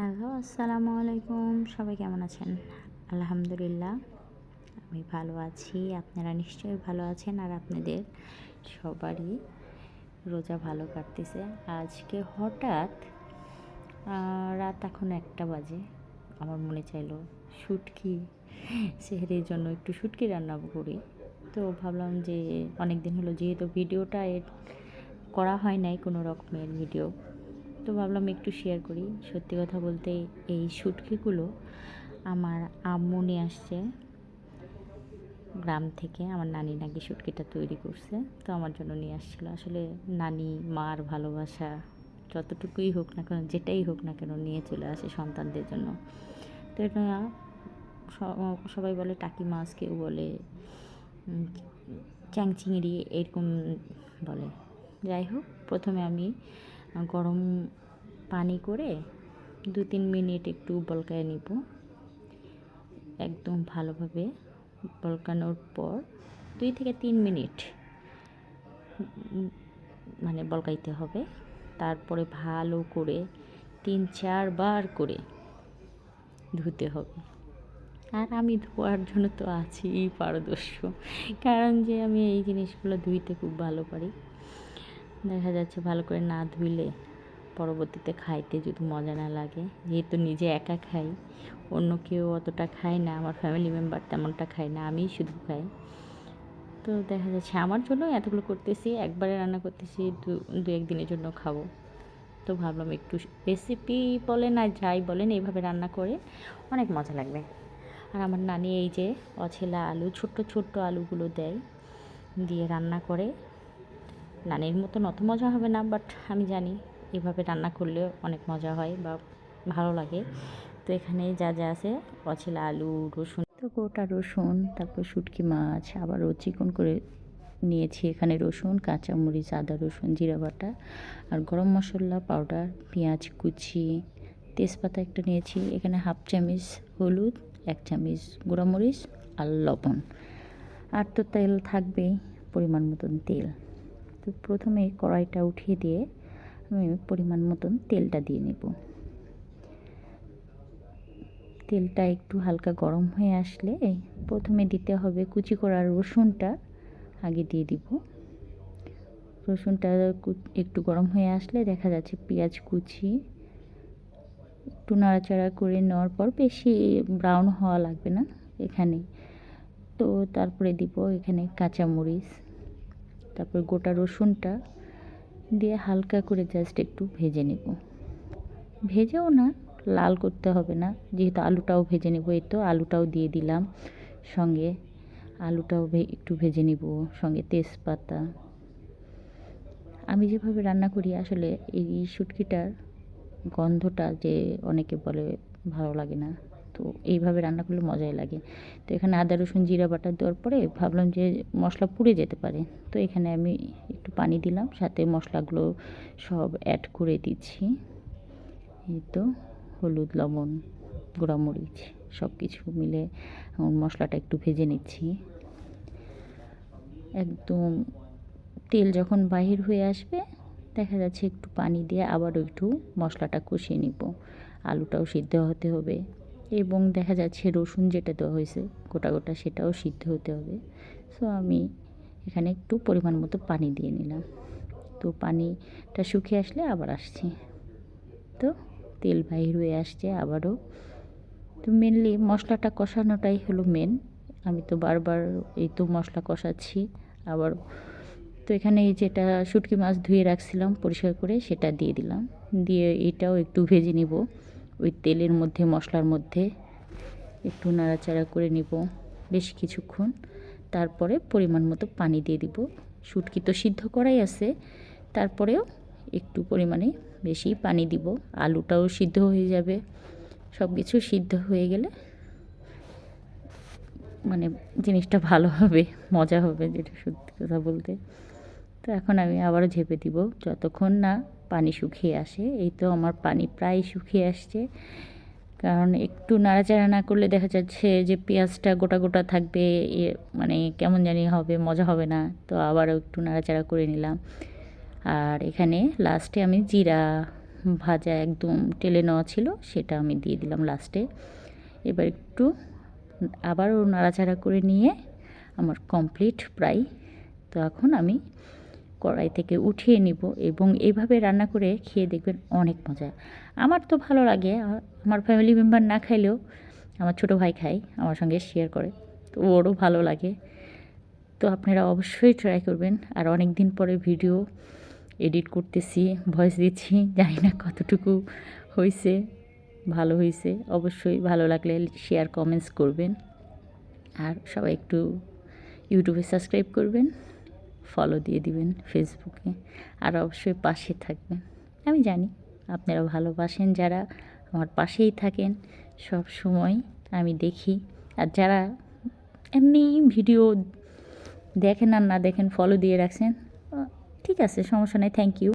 Hello, আসসালামু আলাইকুম। সবাই কেমন আছেন? আলহামদুলিল্লাহ, আমি ভালো আছি। আপনারা নিশ্চয়ই ভালো আছেন আর আপনাদের সবারই রোজা ভালো কাটতেছে। আজকে হঠাৎ রাত এখন একটা বাজে। আমার মনে চাইলো শুটকি, সেহেরির জন্য একটু শুটকি রান্না করি। তো ভাবলাম যে অনেক দিন হলো যেহেতু ভিডিওটা এর করা হয় নাই কোনো রকমের ভিডিও তো ভাবলাম একটু শেয়ার করি। সত্যি কথা বলতে এই শুটকিগুলো আমার আম্মু নিয়ে আসছে গ্রাম থেকে। আমার নানি নাকি শুটকিটা তৈরি করছে, তো আমার জন্য নিয়ে আসছিল। আসলে নানি, মার ভালোবাসা যতটুকুই হোক না কেন, যেটাই হোক না কেন নিয়ে চলে আসে সন্তানদের জন্য। তো এটা সবাই বলে টাকি মাছ, কেউ বলে চ্যাংচিংড়ি, এরকম বলে। যাই হোক, প্রথমে আমি গরম পানি করে দু তিন মিনিট একটু বলকায় নিব। একদম ভালোভাবে বলকানোর পর দুই থেকে তিন মিনিট মানে বলকাইতে হবে। তারপরে ভালো করে তিন চারবার করে ধুতে হবে। আর আমি ধোয়ার জন্য তো আছি পারদর্শ। কারণ যে আমি এই জিনিসগুলো ধুইতে খুব ভালো পারি। দেখা যাচ্ছে ভালো করে না ধুইলে পরবর্তীতে খাইতে যদি মজা না লাগে। যেহেতু নিজে একা খাই, অন্য কেউ অতটা খায় না, আমার ফ্যামিলি মেম্বার তেমনটা খায় না, আমিই শুধু খাই। তো দেখা যাচ্ছে আমার জন্য এতগুলো করতেছি, একবারে রান্না করতেছি, দু দু একদিনের জন্য খাব। তো ভাবলাম একটু রেসিপি বলেন আর যাই বলেন, এইভাবে রান্না করে অনেক মজা লাগবে। আর আমার নানি এই যে অছেলা আলু, ছোট্ট ছোট্ট আলুগুলো দেয়, দিয়ে রান্না করে। নানির মতন অত মজা হবে না বাট আমি জানি এভাবে রান্না করলে অনেক মজা হয় বা ভালো লাগে। তো এখানে যা যা আছে, অছেলা আলু, রসুন। তো গোটা রসুন, তারপর শুটকি মাছ, আবারও চিকন করে নিয়েছি এখানে রসুন, কাঁচামরিচ, আদা রসুন, জিরা বাটা আর গরম মশলা পাউডার পেঁয়াজ কুচি, তেজপাতা একটা নিয়েছি। এখানে হাফ চামচ হলুদ, এক চামচ গুঁড়ামরিচ আর লবণ। আর তো তেল থাকবেই, পরিমাণ মতন তেল। তো প্রথমে কড়াইটা উঠিয়ে দিয়ে আমি পরিমাণ মতন তেলটা দিয়ে নেব। তেলটা একটু হালকা গরম হয়ে আসলে প্রথমে দিতে হবে কুচি করা রসুনটা, আগে দিয়ে দিব। রসুনটা একটু গরম হয়ে আসলে দেখা যাচ্ছে পেঁয়াজ কুচি একটু নাড়াচাড়া করে নেওয়ার পর বেশি ব্রাউন হওয়া লাগবে না এখানে। তো তারপরে দিব এখানে কাঁচামরিচ। তারপর গোটা রসুনটা দিয়ে হালকা করে জাস্ট একটু ভেজে নেব। ভেজেও না, লাল করতে হবে না, যেহেতু আলুটাও ভেজে নেব, এই তো আলুটাও দিয়ে দিলাম। সঙ্গে আলুটাও একটু ভেজে নেব, সঙ্গে তেজপাতা। আমি যেভাবে রান্না করি, আসলে এই শুটকিটার গন্ধটা যে অনেকে বলে ভালো লাগে না। তো এইভাবে রান্না করলে মজাই লাগে। তো এখানে আদা, রসুন, জিরা বাটা দেওয়ার পরে ভাবলাম যে মশলা পুড়ে যেতে পারে। তো এখানে আমি একটু পানি দিলাম, সাথে মশলাগুলো সব অ্যাড করে দিচ্ছি। এই তো, হলুদ, লবণ, গুঁড়ামরিচ সব কিছু মিলে মশলাটা একটু ভেজে নিচ্ছি। একদম তেল যখন বাহির হয়ে আসবে, দেখা যাচ্ছে একটু পানি দিয়ে আবারও একটু মশলাটা কষিয়ে নিব। আলুটাও সিদ্ধ হতে হবে। এবং দেখা যাচ্ছে রসুন যেটা দেওয়া হয়েছে, গোটা গোটা সেটাও সিদ্ধ হতে হবে। সো আমি এখানে একটু পরিমাণ মতো পানি দিয়ে নিলাম। তো পানিটা শুকিয়ে আসলে আবার আসছি। তো তেল বাহির হয়ে আসছে আবারও। তো মেনলি মশলাটা কষানোটাই হলো মেন আমি তো বারবার এই তো মশলা কষাচ্ছি আবার তো এখানে এই যেটা শুটকি মাছ ধুয়ে রাখছিলাম পরিষ্কার করে সেটা দিয়ে দিলাম। দিয়ে এটাও একটু ভেজে নিব। ওই তেলের মধ্যে, মশলার মধ্যে একটু নাড়াচাড়া করে নিব বেশ কিছুক্ষণ। তারপরে পরিমাণ মতো পানি দিয়ে দিব। শুটকি তো সিদ্ধ করাই আছে। তারপরেও একটু পরিমাণে বেশি পানি দিব। আলুটাও সিদ্ধ হয়ে যাবে। সব কিছু সিদ্ধ হয়ে গেলে মানে জিনিসটা ভালো হবে, মজা হবে যেটা সত্যি কথা বলতে। তো এখন আমি আবারও ঝেপে দিব। যতক্ষণ না পানি শুকিয়ে আসে। এই তো আমার পানি প্রায় শুকিয়ে আসছে। কারণ একটু নাড়াচাড়া না করলে দেখা যাচ্ছে যে পেঁয়াজটা গোটা গোটা থাকবে, এ মানে কেমন জানি হবে, মজা হবে না। তো আবারও একটু নাড়াচাড়া করে নিলাম। আর এখানে লাস্টে আমি জিরা ভাজা একদম টেলে নেওয়া ছিল, সেটা আমি দিয়ে দিলাম লাস্টে এবার একটু আবারও নাড়াচাড়া করে নিয়ে আমার কমপ্লিট প্রায় তো এখন আমি কড়াই থেকে উঠিয়ে নিব এবং এইভাবে রান্না করে খেয়ে দেখবেন অনেক মজা। আমার তো ভালো লাগে আমার ফ্যামিলি মেম্বার না খাইলেও আমার ছোটো ভাই খায়, আমার সঙ্গে শেয়ার করে, তো ওরও ভালো লাগে। তো আপনারা অবশ্যই ট্রাই করবেন। আর অনেক দিন পরে ভিডিও এডিট করতেছি ভয়েস দিচ্ছি, জানি না কতটুকু হয়েছে ভালো হয়েছে অবশ্যই ভালো লাগলে শেয়ার কমেন্টস করবেন। আর সবাই একটু ইউটিউবে সাবস্ক্রাইব করবেন। ফলো দিয়ে দিবেন ফেসবুকে আর অবশ্যই পাশে থাকবেন। আমি জানি আপনারা ভালোবাসেন, যারা আমার পাশেই থাকেন, সব সময় আমি দেখি। আর যারা এমনি ভিডিও দেখেন আর না দেখেন ফলো দিয়ে রাখছেন ঠিক আছে, সমস্যা নেই থ্যাংক ইউ